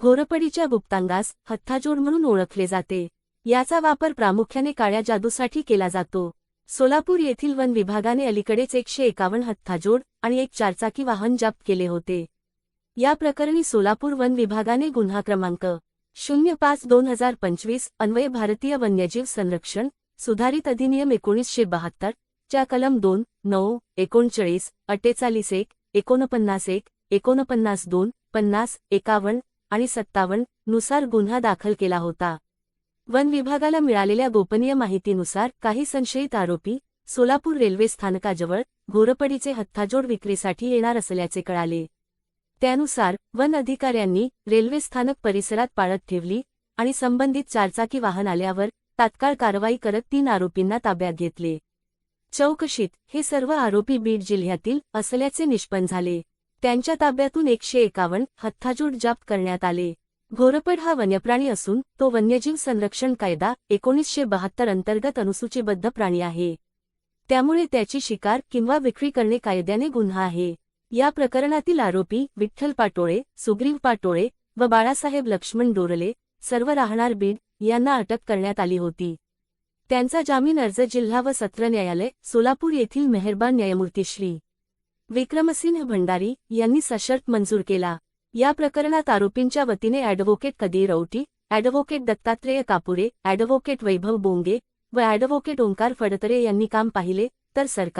घोरपडीच्या गुप्तांगास हत्थाजोड म्हणून ओळखले जाते. याचा वापर प्रामुख्याने काळ्या जादूसाठी केला जातो. सोलापूर येथील वन विभागाने अलीकडेच एकशे एकावन्न हत्थाजोड आणि एक चारचाकी वाहन जप्त केले होते. या प्रकरणी सोलापूर वन विभागाने गुन्हा क्रमांक शून्य पाच दोन हजार पंचवीस अन्वये भारतीय वन्यजीव संरक्षण सुधारित अधिनियम एकोणीसशे बहात्तर च्या कलम दोन नऊ एकोणचाळीस अठ्ठेचाळीस एक एकोणपन्नास एक एकोणपन्नास दोन पन्नास एकावन्न आणि सत्तावन्ननुसार गुन्हा दाखल केला होता. वन विभागाला मिळालेल्या गोपनीय माहितीनुसार काही संशयित आरोपी सोलापूर रेल्वे स्थानकाजवळ घोरपडीचे हत्थाजोड विक्रीसाठी येणार असल्याचे कळाले. त्यानुसार वन अधिकाऱ्यांनी रेल्वे स्थानक परिसरात पाळत ठेवली आणि संबंधित चारचाकी वाहन आल्यावर तात्काळ कारवाई करत तीन आरोपींना ताब्यात घेतले. चौकशीत हे सर्व आरोपी बीड जिल्ह्यातील असल्याचे निष्पन्न झाले. त्यांच्या ताब्यातून एकशे एकावन्न हत्थाजूड जप्त करण्यात आले. घोरपड हा वन्यप्राणी असून तो वन्यजीव संरक्षण कायदा एकोणीसशे बहात्तर अंतर्गत अनुसूचीबद्ध प्राणी आहे. त्यामुळे त्याची शिकार किंवा विक्री करणे कायद्याने गुन्हा आहे. या प्रकरणातील आरोपी विठ्ठल पाटोळे सुग्रीव पाटोळे व बाळासाहेब लक्ष्मण डोरले सर्व राहणार बीड यांना अटक करण्यात आली होती. त्यांचा जामीन अर्ज जिल्हा व सत्र न्यायालय सोलापूर येथील मेहरबान न्यायमूर्ती श्री. विक्रमसिंह भंडारी यांनी सशर्त मंजूर केला. या प्रकरणात आरोपींच्या वतीने advocate Kadir Auti advocate Dattatreya Kapure advocate Vaibhav Bonge व अॅडव्होकेट ओंकार फडतरे यांनी काम पाहिले तर सरकार